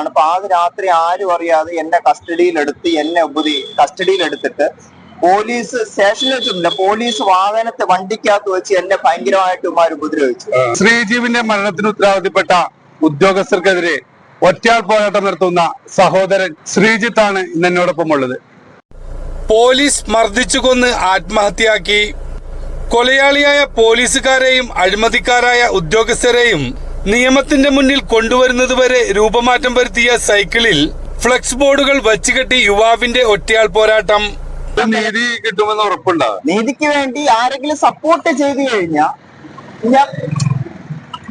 സമയത്താണ് പാതി രാത്രി ആരും അറിയാതെ എന്നെ കസ്റ്റഡിയിലെടുത്ത് എന്നെ ഉപതി കസ്റ്റഡിയിലെടുത്തിട്ട് പോലീസ് സ്റ്റേഷനിൽ വെച്ചില്ല പോലീസ് വാഹനത്തെ വണ്ടിക്കകത്ത് വെച്ച് എന്നെ ഭയങ്കരമായിട്ട് ഉമാര് ഉപദ്രവിച്ചു. ശ്രീജീവിന്റെ മരണത്തിന് ഉത്തരവാദിപ്പെട്ട ഉദ്യോഗസ്ഥർക്കെതിരെ ഒറ്റയാൾ പോരാട്ടം നടത്തുന്ന സഹോദരൻ ശ്രീജിത്താണ് ഇന്ന് എന്നോടൊപ്പം ഉള്ളത്. പോലീസ് മർദ്ദിച്ചു കൊന്ന് ആത്മഹത്യയാക്കി. കൊലയാളിയായ പോലീസുകാരെയും അഴിമതിക്കാരായ ഉദ്യോഗസ്ഥരെയും നിയമത്തിന്റെ മുന്നിൽ കൊണ്ടുവരുന്നത് വരെ രൂപമാറ്റം വരുത്തിയ സൈക്കിളിൽ ഫ്ലക്സ് ബോർഡുകൾ വച്ചുകെട്ടി യുവാവിന്റെ ഒറ്റയാൾ പോരാട്ടം. നീതി കിട്ടുമെന്ന് ഉറപ്പുണ്ടാവും നീതിക്ക് വേണ്ടി ആരെങ്കിലും സപ്പോർട്ട് ചെയ്തു കഴിഞ്ഞാൽ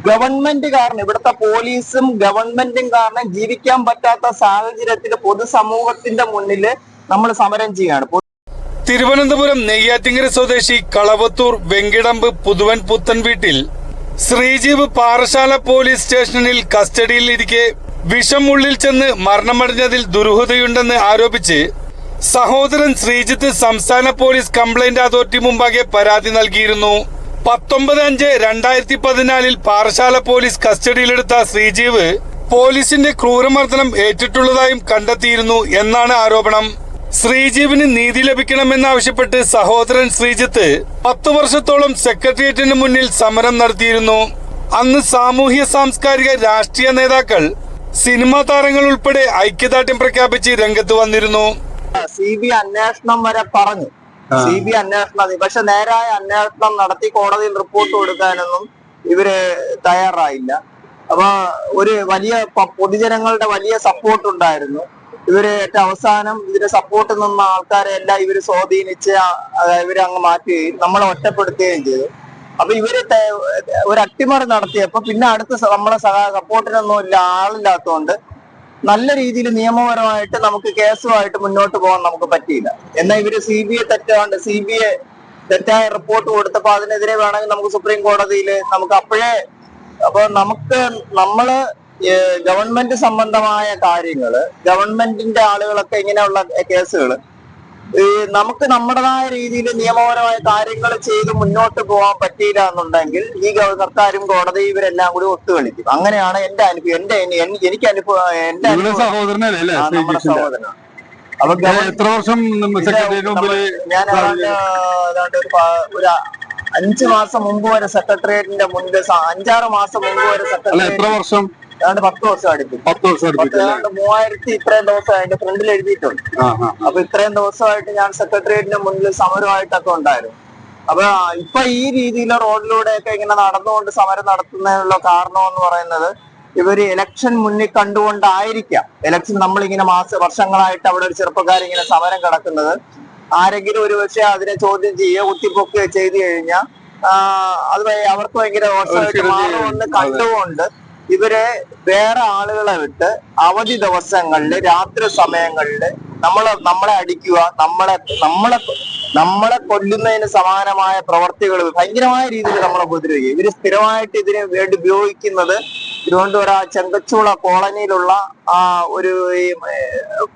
ഗവൺമെന്റ് കാരണം ഇവിടുത്തെ പോലീസും ഗവൺമെന്റും കാരണം ജീവിക്കാൻ പറ്റാത്ത സാഹചര്യത്തിൽ പൊതുസമൂഹത്തിന്റെ മുന്നിൽ നമ്മൾ സമരം ചെയ്യാണ് തിരുവനന്തപുരം നെയ്യാറ്റിങ്കര സ്വദേശി കളവത്തൂർ വെങ്കിടമ്പ് പുതുവൻ പുത്തൻ വീട്ടിൽ ശ്രീജീവ് പാറശാല പോലീസ് സ്റ്റേഷനിൽ കസ്റ്റഡിയിൽ ഇരിക്കെ വിഷം ഉള്ളിൽ ചെന്ന് മരണമടഞ്ഞതിൽ ദുരൂഹതയുണ്ടെന്ന് ആരോപിച്ച് സഹോദരൻ ശ്രീജിത്ത് സംസ്ഥാന പോലീസ് കംപ്ലൈന്റ് അതോറിറ്റി മുമ്പാകെ പരാതി നൽകിയിരുന്നു. പത്തൊമ്പത് അഞ്ച് രണ്ടായിരത്തി പതിനാലിൽ പാറശാല പോലീസ് കസ്റ്റഡിയിലെടുത്ത ശ്രീജീവ് പോലീസിന്റെ ക്രൂരമർദ്ദനം ഏറ്റിട്ടുള്ളതായും കണ്ടെത്തിയിരുന്നു എന്നാണ് ആരോപണം. ശ്രീജീവിന് നീതി ലഭിക്കണമെന്നാവശ്യപ്പെട്ട് സഹോദരൻ ശ്രീജിത്ത് പത്തു വർഷത്തോളം സെക്രട്ടേറിയറ്റിന് മുന്നിൽ സമരം നടത്തിയിരുന്നു. അന്ന് സാമൂഹ്യ സാംസ്കാരിക രാഷ്ട്രീയ നേതാക്കൾ സിനിമാ താരങ്ങൾ ഉൾപ്പെടെ ഐക്യദാർഢ്യം പ്രഖ്യാപിച്ച് രംഗത്ത് വന്നിരുന്നു. സി ബി അന്വേഷണം വരെ പറഞ്ഞു. സി ബി അന്വേഷണം പക്ഷെ നേരായ അന്വേഷണം നടത്തി കോടതിയിൽ റിപ്പോർട്ട് കൊടുക്കാനൊന്നും ഇവർ തയ്യാറായില്ല. അപ്പൊ ഒരു വലിയ പൊതുജനങ്ങളുടെ വലിയ സപ്പോർട്ട് ഉണ്ടായിരുന്നു. ഇവർ ഏറ്റവും അവസാനം ഇതിന്റെ സപ്പോർട്ട് നിന്ന ആൾക്കാരെ എല്ലാം ഇവർ സ്വാധീനിച്ച് ഇവരെ അങ്ങ് മാറ്റുകയും നമ്മളെ ഒറ്റപ്പെടുത്തുകയും ചെയ്തു. അപ്പൊ ഇവർ ഒരു അട്ടിമറി നടത്തിയപ്പോ പിന്നെ അടുത്ത നമ്മളെ സപ്പോർട്ടിനൊന്നും ഇല്ല ആളില്ലാത്തതുകൊണ്ട് നല്ല രീതിയിൽ നിയമപരമായിട്ട് നമുക്ക് കേസുമായിട്ട് മുന്നോട്ട് പോകാൻ നമുക്ക് പറ്റിയില്ല. എന്നാൽ ഇവർ സി ബി ഐ തെറ്റാണ്ട് സി ബി ഐ തെറ്റായ റിപ്പോർട്ട് കൊടുത്തപ്പോ അതിനെതിരെ വേണമെങ്കിൽ നമുക്ക് സുപ്രീം കോടതിയിൽ നമുക്ക് അപ്പോഴേ അപ്പൊ നമുക്ക് നമ്മൾ ഗവൺമെന്റ് സംബന്ധമായ കാര്യങ്ങൾ ഗവൺമെന്റിന്റെ ആളുകളൊക്കെ ഇങ്ങനെയുള്ള കേസുകൾ നമുക്ക് നമ്മുടേതായ രീതിയിൽ നിയമപരമായ കാര്യങ്ങൾ ചെയ്ത് മുന്നോട്ട് പോകാൻ പറ്റിയില്ല എന്നുണ്ടെങ്കിൽ ഈ സർക്കാരും കോടതി ഇവരെല്ലാം കൂടി ഒത്തുകളിക്കും. അങ്ങനെയാണ് എന്റെ അനുഭവം. എന്റെ എനിക്ക് അനുഭവം എന്റെ സഹോദരനല്ലേ നമ്മുടെ? സഹോദരനാണ്. അപ്പൊ എത്ര വർഷം ഞാൻ ഒരു അഞ്ചു മാസം മുമ്പ് വരെ സെക്രട്ടേറിയറ്റിന്റെ മുൻപ് അഞ്ചാറ് മാസം മുമ്പ് വരെ അല്ല എത്ര സെക്രട്ടേറിയറ്റ് വർഷം? ഏതാണ്ട് പത്ത് വർഷം അടുപ്പിച്ചു പത്ത് വർഷം ഏതാണ്ട് മൂവായിരത്തി ഇത്രയും ദിവസം അതിന്റെ ഫ്രണ്ടിൽ എഴുതിയിട്ടുണ്ട്. അപ്പൊ ഇത്രയും ദിവസമായിട്ട് ഞാൻ സെക്രട്ടേറിയറ്റിന്റെ മുന്നിൽ സമരമായിട്ടൊക്കെ ഉണ്ടായിരുന്നു. അപ്പൊ ഇപ്പൊ ഈ രീതിയിൽ റോഡിലൂടെയൊക്കെ ഇങ്ങനെ നടന്നുകൊണ്ട് സമരം നടത്തുന്നതിനുള്ള കാരണം എന്ന് പറയുന്നത് ഇവർ ഇലക്ഷൻ മുന്നിൽ കണ്ടുകൊണ്ടായിരിക്കാം. ഇലക്ഷൻ നമ്മളിങ്ങനെ മാസ വർഷങ്ങളായിട്ട് അവിടെ ഒരു ചെറുപ്പക്കാർ ഇങ്ങനെ സമരം കിടക്കുന്നത്. ആരെങ്കിലും ഒരു പക്ഷെ അതിനെ ചോദ്യം ചെയ്യുക കുത്തിപ്പൊക്കുകയോ ചെയ്തു കഴിഞ്ഞാൽ അത് അവർക്ക് ഭയങ്കര ദോഷമായിട്ട് മാറുമെന്ന് കണ്ടുകൊണ്ട് ഇവരെ വേറെ ആളുകളെ വിട്ട് അവധി ദിവസങ്ങളിൽ രാത്രി സമയങ്ങളിൽ നമ്മളെ നമ്മളെ അടിക്കുക നമ്മളെ നമ്മളെ നമ്മളെ കൊല്ലുന്നതിന് സമാനമായ പ്രവർത്തികൾ ഭയങ്കരമായ രീതിയിൽ നമ്മളെ ഉപദ്രവിക്കുക ഇവർ സ്ഥിരമായിട്ട് ഇതിന് വേണ്ടി ഉപയോഗിക്കുന്നത് തിരുവനന്തപുരം ആ ചെങ്കച്ചൂള കോളനിയിലുള്ള ആ ഒരു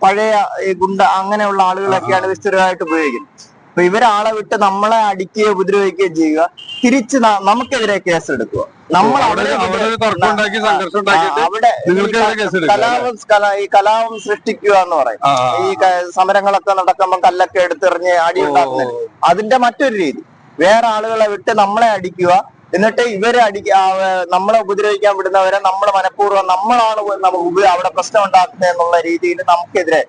പഴയ ഗുണ്ട അങ്ങനെയുള്ള ആളുകളൊക്കെയാണ് സ്ഥിരമായിട്ട് ഉപയോഗിക്കുന്നത്. അപ്പൊ ഇവരാളെ വിട്ട് നമ്മളെ അടിക്കുകയോ ഉപദ്രവിക്കുകയോ ചെയ്യുക തിരിച്ച് നമുക്കെതിരെ കേസ് എടുക്കുക നമ്മൾ അവിടെ ഈ കലാപം സൃഷ്ടിക്കുക എന്ന് പറയും. ഈ സമരങ്ങളൊക്കെ നടക്കുമ്പോൾ കല്ലൊക്കെ എടുത്തെറിഞ്ഞ് അടി ഓ, ഉണ്ടാക്കുന്നത് അതിന്റെ മറ്റൊരു രീതി. വേറെ ആളുകളെ വിട്ട് നമ്മളെ അടിക്കുക. എന്നിട്ട് ഇവരെ അടിക്ക നമ്മളെ ഉപദ്രവിക്കാൻ വിടുന്നവരെ നമ്മൾ മനഃപൂർവം നമ്മളാണ് നമുക്ക് അവിടെ പ്രശ്നം ഉണ്ടാക്കുന്നത് എന്നുള്ള രീതിയിൽ നമുക്കെതിരെ.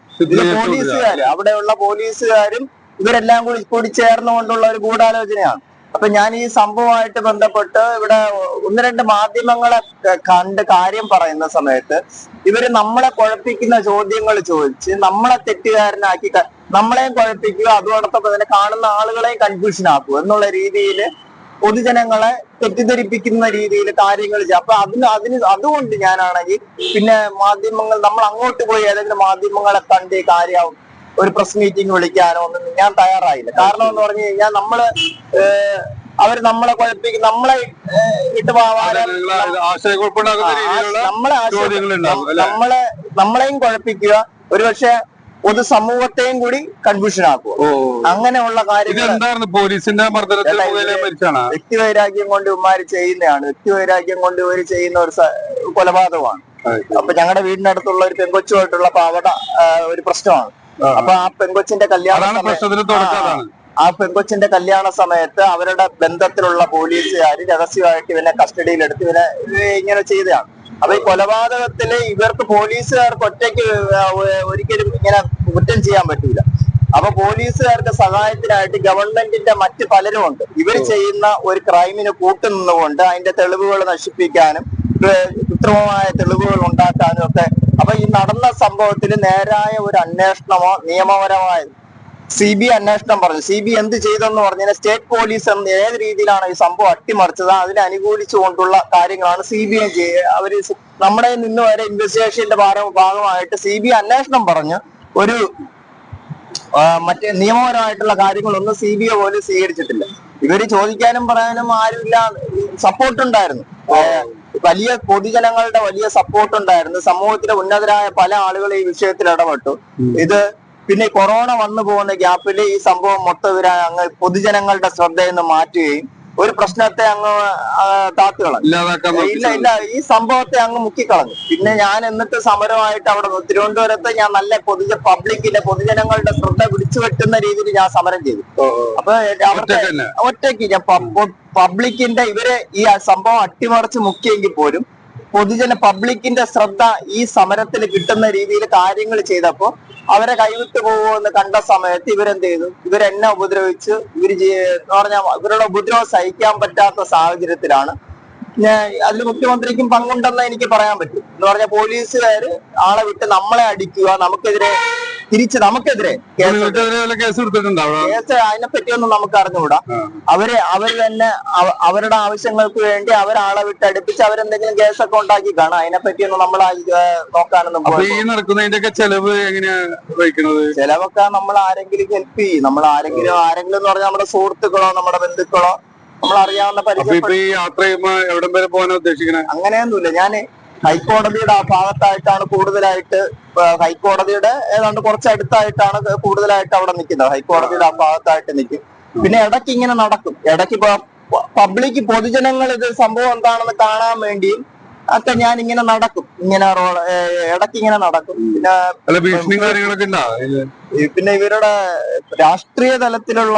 പോലീസുകാർ അവിടെയുള്ള പോലീസുകാരും ഇവരെല്ലാം കൂടി കൂടി ചേർന്നുകൊണ്ടുള്ള ഒരു ഗൂഢാലോചനയാണ്. അപ്പൊ ഞാൻ ഈ സംഭവമായിട്ട് ബന്ധപ്പെട്ട് ഇവിടെ ഒന്ന് രണ്ട് മാധ്യമങ്ങളെ കണ്ട് കാര്യം പറയുന്ന സമയത്ത് ഇവർ നമ്മളെ കുഴപ്പിക്കുന്ന ചോദ്യങ്ങൾ ചോദിച്ച് നമ്മളെ തെറ്റുകാരനാക്കി നമ്മളെയും കുഴപ്പിക്കുക അതോടൊപ്പം തന്നെ കാണുന്ന ആളുകളെയും കൺഫ്യൂഷൻ ആക്കുക എന്നുള്ള രീതിയിൽ പൊതുജനങ്ങളെ തെറ്റിദ്ധരിപ്പിക്കുന്ന രീതിയിൽ കാര്യങ്ങൾ ചെയ്യും. അപ്പൊ അതിന് അതിന് അതുകൊണ്ട് ഞാനാണെങ്കിൽ പിന്നെ മാധ്യമങ്ങൾ നമ്മൾ അങ്ങോട്ട് പോയി ഏതെങ്കിലും മാധ്യമങ്ങളെ കണ്ട് കാര്യം ഒരു പ്രസ് മീറ്റിംഗ് വിളിക്കാനോ ഒന്നും ഞാൻ തയ്യാറായില്ല. കാരണം എന്ന് പറഞ്ഞു കഴിഞ്ഞാൽ നമ്മൾ അവർ നമ്മളെ കുഴപ്പിക്കും നമ്മളെ ഇട്ട് നമ്മളെ നമ്മളെ നമ്മളെയും കുഴപ്പിക്കുക ഒരുപക്ഷെ പൊതു സമൂഹത്തെയും കൂടി കൺഫ്യൂഷൻ ആക്കുക. അങ്ങനെയുള്ള കാര്യങ്ങൾ പോലീസിന്റെ വ്യക്തിവൈരാഗ്യം കൊണ്ട് ഇവന്മാര് ചെയ്യുന്നതാണ്. വ്യക്തിവൈരാഗ്യം കൊണ്ട് ഇവർ ചെയ്യുന്ന ഒരു കൊലപാതകമാണ്. അപ്പൊ ഞങ്ങളുടെ വീടിനടുത്തുള്ള ഒരു പെങ്കൊച്ചുമായിട്ടുള്ള പാവട ഒരു പ്രശ്നമാണ്. അപ്പൊ ആ പെൺകൊച്ചിന്റെ കല്യാണ ആ, പെൺകൊച്ചിന്റെ കല്യാണ സമയത്ത് അവരുടെ ബന്ധത്തിലുള്ള പോലീസുകാർ രഹസ്യമായിട്ട് ഇവനെ കസ്റ്റഡിയിലെടുത്ത് ഇവനെ ഇവ ഇങ്ങനെ ചെയ്തതാണ്. അപ്പൊ ഈ കൊലപാതകത്തിൽ ഇവർക്ക് പോലീസുകാർക്ക് ഒറ്റയ്ക്ക് ഒരിക്കലും ഇങ്ങനെ കുറ്റം ചെയ്യാൻ പറ്റൂല. അപ്പൊ പോലീസുകാർക്ക് സഹായത്തിനായിട്ട് ഗവൺമെന്റിന്റെ മറ്റ് പലരും ഉണ്ട് ഇവർ ചെയ്യുന്ന ഒരു ക്രൈമിന് കൂട്ടുനിന്നുകൊണ്ട് അതിന്റെ തെളിവുകൾ നശിപ്പിക്കാനും കൃത്രിമമായ തെളിവുകൾ ഉണ്ടാക്കാനും ഒക്കെ അപ്പൊ ഈ നടന്ന സംഭവത്തിൽ നേരായ ഒരു അന്വേഷണമോ നിയമപരമായ സി ബി അന്വേഷണം പറഞ്ഞു. സി ബി എന്ത് ചെയ്തെന്ന് പറഞ്ഞാൽ സ്റ്റേറ്റ് പോലീസ് എന്ന് ഏത് രീതിയിലാണ് ഈ സംഭവം അട്ടിമറിച്ചത്? അതിനെ അനുകൂലിച്ചുകൊണ്ടുള്ള കാര്യങ്ങളാണ് സി ബി ഐ അവർ നമ്മുടെ നിന്ന് വരെ ഇൻവെസ്റ്റിഗേഷന്റെ ഭാഗ- ഭാഗമായിട്ട് സി ബി അന്വേഷണം പറഞ്ഞു. ഒരു മറ്റേ നിയമപരമായിട്ടുള്ള കാര്യങ്ങളൊന്നും സി ബി ഐ പോലും സ്വീകരിച്ചിട്ടില്ല. ഇവർ ചോദിക്കാനും പറയാനും ആരുമില്ല. സപ്പോർട്ട് ഉണ്ടായിരുന്നു വലിയ പൊതുജനങ്ങളുടെ വലിയ സപ്പോർട്ട് ഉണ്ടായിരുന്നു. സമൂഹത്തിലെ ഉന്നതരായ പല ആളുകളും ഈ വിഷയത്തിൽ ഇടപെട്ടു. ഇത് പിന്നെ കൊറോണ വന്നു പോകുന്ന ഗ്യാപ്പിൽ ഈ സംഭവം മൊത്തം ഇവർ അങ്ങ് പൊതുജനങ്ങളുടെ ശ്രദ്ധയിൽ നിന്ന് മാറ്റുകയും ഒരു പ്രശ്നത്തെ അങ്ങ് നോക്കി. ഇല്ല ഇല്ല ഈ സംഭവത്തെ അങ്ങ് മുക്കിക്കളഞ്ഞു പിന്നെ ഞാൻ എന്നിട്ട് സമരമായിട്ട് അവിടെ തിരുവനന്തപുരത്ത് ഞാൻ നല്ല പൊതുജ പബ്ലിക്കിന്റെ പൊതുജനങ്ങളുടെ ശ്രദ്ധ പിടിച്ചു വെട്ടുന്ന രീതിയിൽ ഞാൻ സമരം ചെയ്തു. അപ്പൊ അവർക്ക് ഒറ്റയ്ക്ക് ഞാൻ പബ്ലിക്കിന്റെ ഇവരെ ഈ സംഭവം അട്ടിമറിച്ച് മുക്കിയെങ്കിൽ പോലും പൊതുജന പബ്ലിക്കിന്റെ ശ്രദ്ധ ഈ സമരത്തിൽ കിട്ടുന്ന രീതിയിൽ കാര്യങ്ങൾ ചെയ്തപ്പോ അവരെ കൈവിട്ട് പോകുമെന്ന് കണ്ട സമയത്ത് ഇവരെന്ത് ചെയ്തു? ഇവരെന്നെ ഉപദ്രവിച്ച് എന്ന് പറഞ്ഞാൽ ഇവരുടെ ഉപദ്രവം സഹിക്കാൻ പറ്റാത്ത സാഹചര്യത്തിലാണ് അതിൽ മുഖ്യമന്ത്രിക്കും പങ്കുണ്ടെന്ന് എനിക്ക് പറയാൻ പറ്റും. എന്ന് പറഞ്ഞ പോലീസുകാര് ആളെ വിട്ട് നമ്മളെ അടിക്കുക നമുക്കെതിരെ തിരിച്ച് നമുക്കെതിരെ കേസ് കേസ് എടുത്തിട്ടുണ്ടോ അവിടെ? കേസ് അതിനെ പറ്റിയൊന്നും നമുക്ക് അറിഞ്ഞുകൂടാ അവർ അവർ തന്നെ അവരുടെ ആവശ്യങ്ങൾക്ക് വേണ്ടി അവരാളെ വിട്ട് അടുപ്പിച്ച് അവരെന്തെങ്കിലും കേസൊക്കെ ഉണ്ടാക്കി കാണാം. അതിനെ പറ്റിയൊന്നും നമ്മൾ നോക്കാനൊന്നും ഈ നടക്കുന്നതിന്റെ ചെലവ് ചിലവൊക്കെ നമ്മൾ ആരെങ്കിലും ഹെൽപ്പ് ചെയ്യും. നമ്മൾ ആരെങ്കിലും ആരെങ്കിലും എന്ന് പറഞ്ഞാൽ നമ്മുടെ സുഹൃത്തുക്കളോ നമ്മുടെ ബന്ധുക്കളോ നമ്മൾ അറിയാവുന്ന പരിചയം വരെ പോകാനാണ് അങ്ങനെയൊന്നുമില്ല. ഞാൻ ഹൈക്കോടതിയുടെ ആ ഭാഗത്തായിട്ടാണ് കൂടുതലായിട്ട് ഹൈക്കോടതിയുടെ ഏതാണ്ട് കുറച്ചടുത്തായിട്ടാണ് കൂടുതലായിട്ട് അവിടെ നിൽക്കുന്നത്. ഹൈക്കോടതിയുടെ ആ ഭാഗത്തായിട്ട് നിൽക്കും. പിന്നെ ഇടയ്ക്ക് ഇങ്ങനെ നടക്കും. ഇടയ്ക്ക് ഇപ്പൊ പബ്ലിക് പൊതുജനങ്ങൾ ഇത് സംഭവം എന്താണെന്ന് കാണാൻ വേണ്ടിയും ഒക്കെ ഞാൻ ഇങ്ങനെ നടക്കും. ഇങ്ങനെ റോൾ ഇടയ്ക്ക് ഇങ്ങനെ നടക്കും. പിന്നെ പിന്നെ ഇവരുടെ രാഷ്ട്രീയ തലത്തിലുള്ള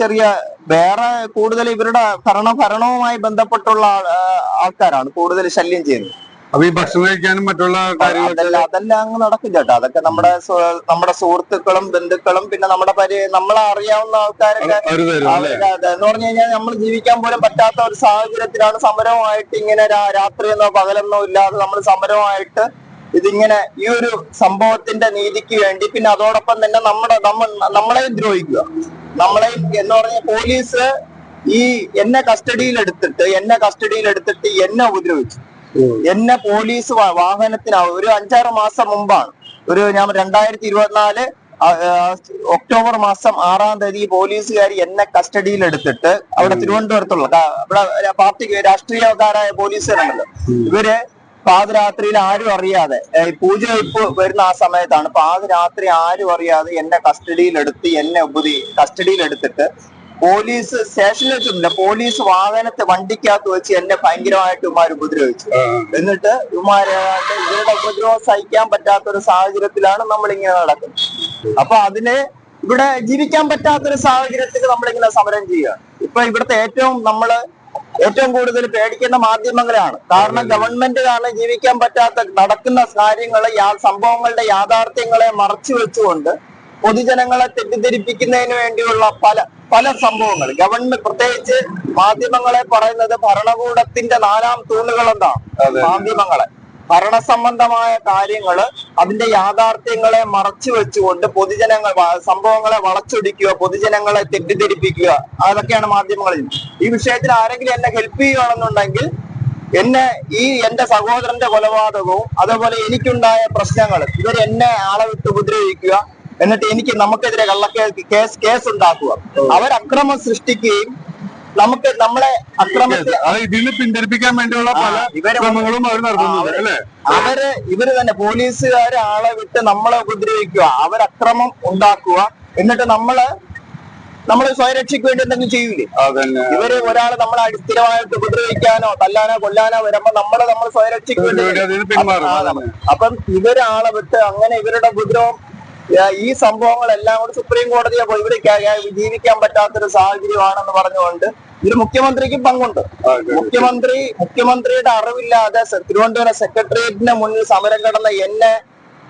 ചെറിയ വേറെ കൂടുതൽ ഇവരുടെ ഭരണ ഭരണവുമായി ബന്ധപ്പെട്ടുള്ള ആൾക്കാരാണ് കൂടുതൽ ശല്യം ചെയ്യുന്നത്. അപ്പൊ ഈ ഭക്ഷണം കഴിക്കാനും മറ്റുള്ള അതല്ല അതെല്ലാം അങ്ങ് നടക്കും ചേട്ടാ അതൊക്കെ നമ്മുടെ നമ്മുടെ സുഹൃത്തുക്കളും ബന്ധുക്കളും പിന്നെ നമ്മുടെ പരി നമ്മളെ അറിയാവുന്ന ആൾക്കാരൊക്കെ എന്ന് പറഞ്ഞു കഴിഞ്ഞാൽ നമ്മൾ ജീവിക്കാൻ പോലും പറ്റാത്ത ഒരു സാഹചര്യത്തിലാണ് സമരമായിട്ട് ഇങ്ങനെ രാത്രിയെന്നോ പകലെന്നോ ഇല്ലാതെ നമ്മൾ സമരമായിട്ട് ഇതിങ്ങനെ ഈ ഒരു സംഭവത്തിന്റെ നീതിക്ക് വേണ്ടി പിന്നെ അതോടൊപ്പം തന്നെ നമ്മുടെ നമ്മൾ നമ്മളെയും ദ്രോഹിക്കുക. നമ്മളെയും എന്ന് പറഞ്ഞ പോലീസ് ഈ എന്നെ കസ്റ്റഡിയിൽ എടുത്തിട്ട് എന്നെ കസ്റ്റഡിയിൽ എടുത്തിട്ട് എന്നെ ഉപദ്രവിച്ചു. എന്നെ പോലീസ് വാഹനത്തിന് ഒരു അഞ്ചാറ് മാസം മുമ്പാണ്. ഒരു ഞാൻ രണ്ടായിരത്തി ഇരുപത്തിനാല് ഒക്ടോബർ മാസം ആറാം തീയതി പോലീസുകാർ എന്നെ കസ്റ്റഡിയിൽ എടുത്തിട്ട് അവിടെ തിരുവനന്തപുരത്തുള്ള പാർട്ടിക്ക് ഇവിടെ പാർട്ടി രാഷ്ട്രീയക്കാരായ പോലീസുകാരുണ്ടല്ലോ. ഇവർ പാതിരാത്രിയിൽ ആരും അറിയാതെ പൂജ വെപ്പ് വരുന്ന ആ സമയത്താണ് പാതിരാത്രി ആരും അറിയാതെ എന്നെ കസ്റ്റഡിയിൽ എടുത്ത് എന്നെ ഉപതി കസ്റ്റഡിയിൽ എടുത്തിട്ട് പോലീസ് സ്റ്റേഷനിൽ വെച്ചിട്ടില്ല. പോലീസ് വാഹനത്തെ വണ്ടിക്കകത്ത് വെച്ച് എന്നെ ഭയങ്കരമായിട്ട് ഉമാർ ഉപദ്രവിച്ചു. എന്നിട്ട് ഉമാരായിട്ട് ഇവരുടെ ഉപദ്രവം സഹിക്കാൻ പറ്റാത്ത ഒരു സാഹചര്യത്തിലാണ് നമ്മൾ ഇങ്ങനെ നടക്കുന്നത്. അപ്പൊ അതിനെ ഇവിടെ ജീവിക്കാൻ പറ്റാത്ത ഒരു സാഹചര്യത്തിൽ നമ്മളിങ്ങനെ സമരം ചെയ്യുകയാണ് ഇപ്പൊ ഇവിടുത്തെ ഏറ്റവും നമ്മൾ ഏറ്റവും കൂടുതൽ പേടിക്കേണ്ട മാധ്യമങ്ങളാണ് കാരണം ഗവൺമെന്റ് കാരണം ജീവിക്കാൻ പറ്റാത്ത നടക്കുന്ന കാര്യങ്ങളെ സംഭവങ്ങളുടെ യാഥാർത്ഥ്യങ്ങളെ മറച്ചു വെച്ചുകൊണ്ട് പൊതുജനങ്ങളെ തെറ്റിദ്ധരിപ്പിക്കുന്നതിന് വേണ്ടിയുള്ള പല പല സംഭവങ്ങൾ. ഗവൺമെന്റ് പ്രത്യേകിച്ച് മാധ്യമങ്ങളെ പറയുന്നത് ഭരണകൂടത്തിന്റെ നാലാം തൂണുകൾ എന്താണ് മാധ്യമങ്ങളെ. ഭരണസംബന്ധമായ കാര്യങ്ങൾ അതിന്റെ യാഥാർത്ഥ്യങ്ങളെ മറച്ചു വെച്ചുകൊണ്ട് പൊതുജനങ്ങൾ സംഭവങ്ങളെ വളച്ചൊടിക്കുക പൊതുജനങ്ങളെ തെറ്റിദ്ധരിപ്പിക്കുക അതൊക്കെയാണ് മാധ്യമങ്ങളിൽ. ഈ വിഷയത്തിൽ ആരെങ്കിലും എന്നെ ഹെൽപ്പ് ചെയ്യുകയാണെന്നുണ്ടെങ്കിൽ എന്നെ ഈ എന്റെ സഹോദരന്റെ കൊലപാതകവും അതേപോലെ എനിക്കുണ്ടായ പ്രശ്നങ്ങൾ ഇവർ എന്നെ ആളെ വിട്ട് ഉപദ്രവിക്കുക എന്നിട്ട് എനിക്ക് നമുക്കെതിരെ കള്ളക്കേ കേസ് കേസ് ഉണ്ടാക്കുക അവർ അക്രമം സൃഷ്ടിക്കുകയും നമുക്ക് നമ്മളെ അക്രമത്തെ പിന്തിരിപ്പിക്കാൻ വേണ്ടിയുള്ള പല ശ്രമങ്ങളും അവർ നടത്തുന്നുണ്ട് അല്ലേ? അവർ ഇവർ തന്നെ പോലീസുകാരെ ആളെ വിട്ട് നമ്മളെ ഉപദ്രവിക്കുക അക്രമം ഉണ്ടാക്കുക എന്നിട്ട് നമ്മൾ നമ്മൾ സ്വയരക്ഷയ്ക്ക് വേണ്ടി എന്തെങ്കിലും ചെയ്യൂലേ? ഇവർ ഒരാൾ നമ്മളെ അടിസ്ഥിരമായിട്ട് ഉപദ്രവിക്കാനോ തല്ലാനോ കൊല്ലാനോ വരുമ്പോ നമ്മളെ നമ്മൾ സ്വയരക്ഷയ്ക്ക് വേണ്ടി. അപ്പം ഇവരാളെ വിട്ട് അങ്ങനെ ഇവരുടെ ഉപദ്രവം ഈ സംഭവങ്ങളെല്ലാം കൂടി സുപ്രീം കോടതിയെ പോയി ഇവിടെ ജീവിക്കാൻ പറ്റാത്തൊരു സാഹചര്യമാണെന്ന് പറഞ്ഞുകൊണ്ട് ഇതിൽ മുഖ്യമന്ത്രിക്ക് പങ്കുണ്ട്. മുഖ്യമന്ത്രി മുഖ്യമന്ത്രിയുടെ അറിവില്ലാതെ തിരുവനന്തപുരം സെക്രട്ടേറിയറ്റിന് മുന്നിൽ സമരം കിടന്ന എന്നെ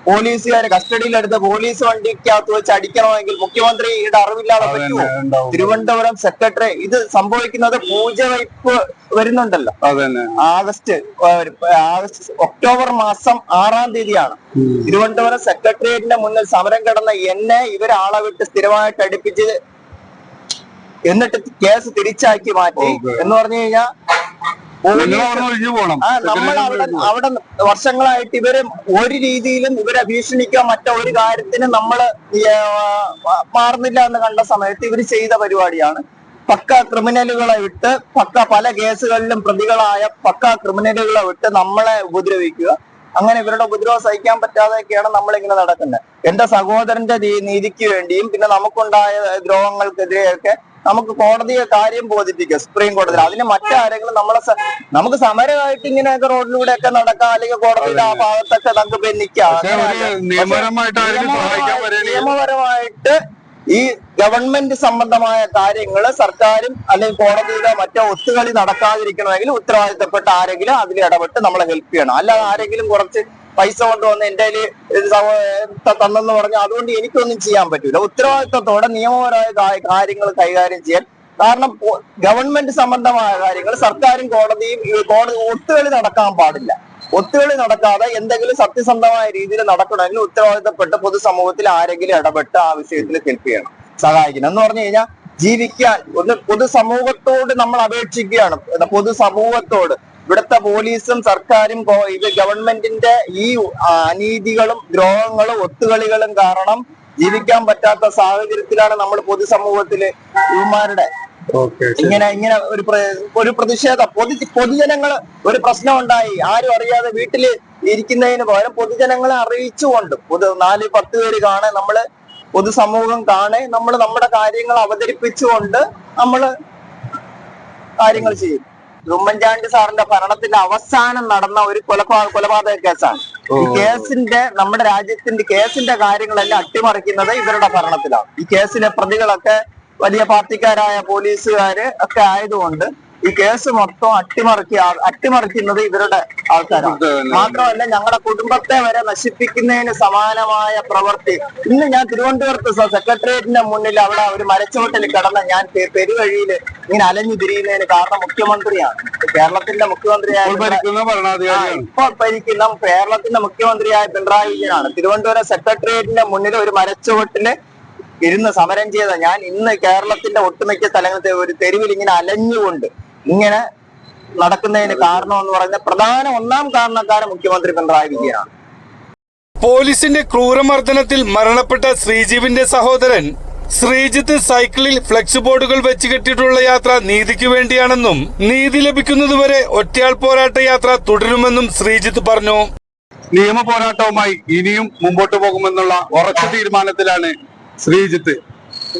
പോലീസുകാരെ കസ്റ്റഡിയിലെടുത്ത് പോലീസ് വണ്ടിക്കകത്ത് വെച്ച് അടിക്കണമെങ്കിൽ മുഖ്യമന്ത്രിയുടെ അറിവില്ലാതെ പറ്റുമോ? തിരുവനന്തപുരം സെക്രട്ടറി ഇത് സംഭവിക്കുന്നത് പൂജവയ്പ് വരുന്നുണ്ടല്ലോ. ആഗസ്റ്റ് ആഗസ്റ്റ് ഒക്ടോബർ മാസം ആറാം തീയതിയാണ്. തിരുവനന്തപുരം സെക്രട്ടേറിയറ്റിന്റെ മുന്നിൽ സമരം കിടന്ന എന്നെ ഇവരാളെ വിട്ട് സ്ഥിരമായിട്ട് അടുപ്പിച്ച് എന്നിട്ട് കേസ് തിരിച്ചാക്കി മാറ്റി എന്ന് പറഞ്ഞു കഴിഞ്ഞാൽ നിങ്ങൾ അവിടെ ഒഴിഞ്ഞു പോകണം ആ നമ്മൾ അവിടെ അവിടെ വർഷങ്ങളായിട്ട് ഇവർ ഒരു രീതിയിലും ഇവരെ ഭീഷണിക്കോ മറ്റോ ഒരു കാര്യത്തിനും നമ്മൾ മാറുന്നില്ല എന്ന് കണ്ട സമയത്ത് ഇവർ ചെയ്ത പരിപാടിയാണ്. പക്ക ക്രിമിനലുകളെ വിട്ട് പക്ക പല കേസുകളിലും പ്രതികളായ പക്ക ക്രിമിനലുകളെ വിട്ട് നമ്മളെ ഉപദ്രവിക്കുക. അങ്ങനെ ഇവരുടെ ഉപദ്രവം സഹിക്കാൻ പറ്റാതെയൊക്കെയാണ് നമ്മൾ ഇങ്ങനെ നടക്കുന്നത്. എന്റെ സഹോദരന്റെ നീതിക്ക് വേണ്ടിയും പിന്നെ നമുക്കുണ്ടായ ദ്രോഹങ്ങൾക്കെതിരെയൊക്കെ നമുക്ക് കോടതിയെ കാര്യം ബോധിപ്പിക്കുക സുപ്രീം കോടതി അതിന് മറ്റാരെങ്കിലും നമ്മളെ നമുക്ക് സമരമായിട്ട് ഇങ്ങനെയൊക്കെ റോഡിലൂടെ ഒക്കെ നടക്കാം. അല്ലെങ്കിൽ കോടതിയുടെ ആ ഭാഗത്തൊക്കെ നമുക്ക് ഒരു നിയമപരമായിട്ട് ഈ ഗവൺമെന്റ് സംബന്ധമായ കാര്യങ്ങൾ സർക്കാരും അല്ലെങ്കിൽ കോടതിയുടെ മറ്റോ ഒത്തുകളി നടക്കാതിരിക്കണമെങ്കിൽ ഉത്തരവാദിത്തപ്പെട്ട ആരെങ്കിലും അതിൽ ഇടപെട്ട് നമ്മളെ ഹെൽപ്പ് ചെയ്യണം. അല്ലാതെ ആരെങ്കിലും കുറച്ച് പൈസ കൊണ്ടുവന്ന് എന്റെ തന്നെന്ന് പറഞ്ഞാൽ അതുകൊണ്ട് എനിക്കൊന്നും ചെയ്യാൻ പറ്റൂല. ഉത്തരവാദിത്തത്തോടെ നിയമപരമായ കാര്യങ്ങൾ കൈകാര്യം ചെയ്യാൻ. കാരണം ഗവൺമെന്റ് സംബന്ധമായ കാര്യങ്ങൾ സർക്കാരും കോടതിയും കോടതി ഒത്തുകളി നടക്കാൻ പാടില്ല. ഒത്തുകളി നടക്കാതെ എന്തെങ്കിലും സത്യസന്ധമായ രീതിയിൽ നടക്കണമെങ്കിൽ ഉത്തരവാദിത്തപ്പെട്ട് പൊതുസമൂഹത്തിൽ ആരെങ്കിലും ഇടപെട്ട് ആ വിഷയത്തിൽ ഹെൽപ്പ് ചെയ്യണം സഹായിക്കണം എന്ന് പറഞ്ഞു കഴിഞ്ഞാൽ ജീവിക്കാൻ ഒന്ന് പൊതുസമൂഹത്തോട് നമ്മൾ അപേക്ഷിക്കുകയാണ്. പൊതുസമൂഹത്തോട് ഇവിടുത്തെ പോലീസും സർക്കാരും ഇത് ഗവൺമെന്റിന്റെ ഈ അനീതികളും ദ്രോഹങ്ങളും ഒത്തുകളികളും കാരണം ജീവിക്കാൻ പറ്റാത്ത സാഹചര്യത്തിലാണ് നമ്മൾ പൊതുസമൂഹത്തിൽ ഇവന്മാരുടെ ഇങ്ങനെ ഇങ്ങനെ ഒരു ഒരു പ്രതിഷേധം. പൊതു പൊതുജനങ്ങൾ ഒരു പ്രശ്നം ഉണ്ടായി ആരും അറിയാതെ വീട്ടിൽ ഇരിക്കുന്നതിന് പകരം പൊതുജനങ്ങളെ അറിയിച്ചുകൊണ്ട് പൊതു നാല് പത്ത് പേര് കാണെ നമ്മൾ പൊതുസമൂഹം കാണെ നമ്മൾ നമ്മുടെ കാര്യങ്ങൾ അവതരിപ്പിച്ചുകൊണ്ട് നമ്മൾ കാര്യങ്ങൾ ചെയ്യും. ഉമ്മൻചാണ്ടി സാറിന്റെ ഭരണത്തിന്റെ അവസാനം നടന്ന ഒരു കൊലപാ കൊലപാതക കേസാണ്. ഈ കേസിന്റെ നമ്മുടെ രാജ്യത്തിന്റെ കേസിന്റെ കാര്യങ്ങളെല്ലാം അട്ടിമറിക്കുന്നത് ഇവരുടെ ഭരണത്തിലാണ്. ഈ കേസിലെ പ്രതികളൊക്കെ വലിയ പാർട്ടിക്കാരായ പോലീസുകാര് ഒക്കെ ആയതുകൊണ്ട് ഈ കേസ് മൊത്തം അട്ടിമറിക്കുക അട്ടിമറിക്കുന്നത് ഇവരുടെ ആൾക്കാരാണ്. മാത്രമല്ല ഞങ്ങളുടെ കുടുംബത്തെ വരെ നശിപ്പിക്കുന്നതിന് സമാനമായ പ്രവൃത്തി. ഇന്ന് ഞാൻ തിരുവനന്തപുരത്ത് സെക്രട്ടേറിയറ്റിന്റെ മുന്നിൽ അവിടെ ഒരു മരച്ചുവട്ടിൽ കിടന്ന ഞാൻ പെരുവഴിയിൽ ഇങ്ങനെ അലഞ്ഞു തിരിയുന്നതിന് കാരണം മുഖ്യമന്ത്രിയാണ്. കേരളത്തിന്റെ മുഖ്യമന്ത്രിയായ ഇപ്പോൾ ഭരിക്കുന്ന കേരളത്തിന്റെ മുഖ്യമന്ത്രിയായ പിണറായി വിജയനാണ്. തിരുവനന്തപുരം സെക്രട്ടേറിയറ്റിന്റെ മുന്നിൽ ഒരു മരച്ചുവട്ടിൽ ഇരുന്ന് സമരം ചെയ്ത ഞാൻ ഇന്ന് കേരളത്തിന്റെ ഒട്ടുമിക്ക സ്ഥലങ്ങളിൽ ഒരു തെരുവിൽ ഇങ്ങനെ അലഞ്ഞുകൊണ്ട് ഇങ്ങനെ നടക്കുന്നതിന് കാരണം എന്ന് പറയുന്ന പ്രധാന ഒന്നാം കാരണക്കാരൻ മുഖ്യമന്ത്രി പിണറായി വിജയനാണ്. പോലീസിന്റെ ക്രൂരമർദ്ദനത്തിൽ മരണപ്പെട്ട ശ്രീജീവിന്റെ സഹോദരൻ ശ്രീജിത്ത് സൈക്കിളിൽ ഫ്ലെക്സ് ബോർഡുകൾ വെച്ച് കെട്ടിയിട്ടുള്ള യാത്ര നീതിക്ക് വേണ്ടിയാണെന്നും നീതി ലഭിക്കുന്നതുവരെ ഒറ്റയാൾ പോരാട്ട യാത്ര തുടരുമെന്നും ശ്രീജിത്ത് പറഞ്ഞു. നിയമ പോരാട്ടവുമായി ഇനിയും മുമ്പോട്ട് പോകുമെന്നുള്ള ഉറച്ച തീരുമാനത്തിലാണ് ശ്രീജിത്ത്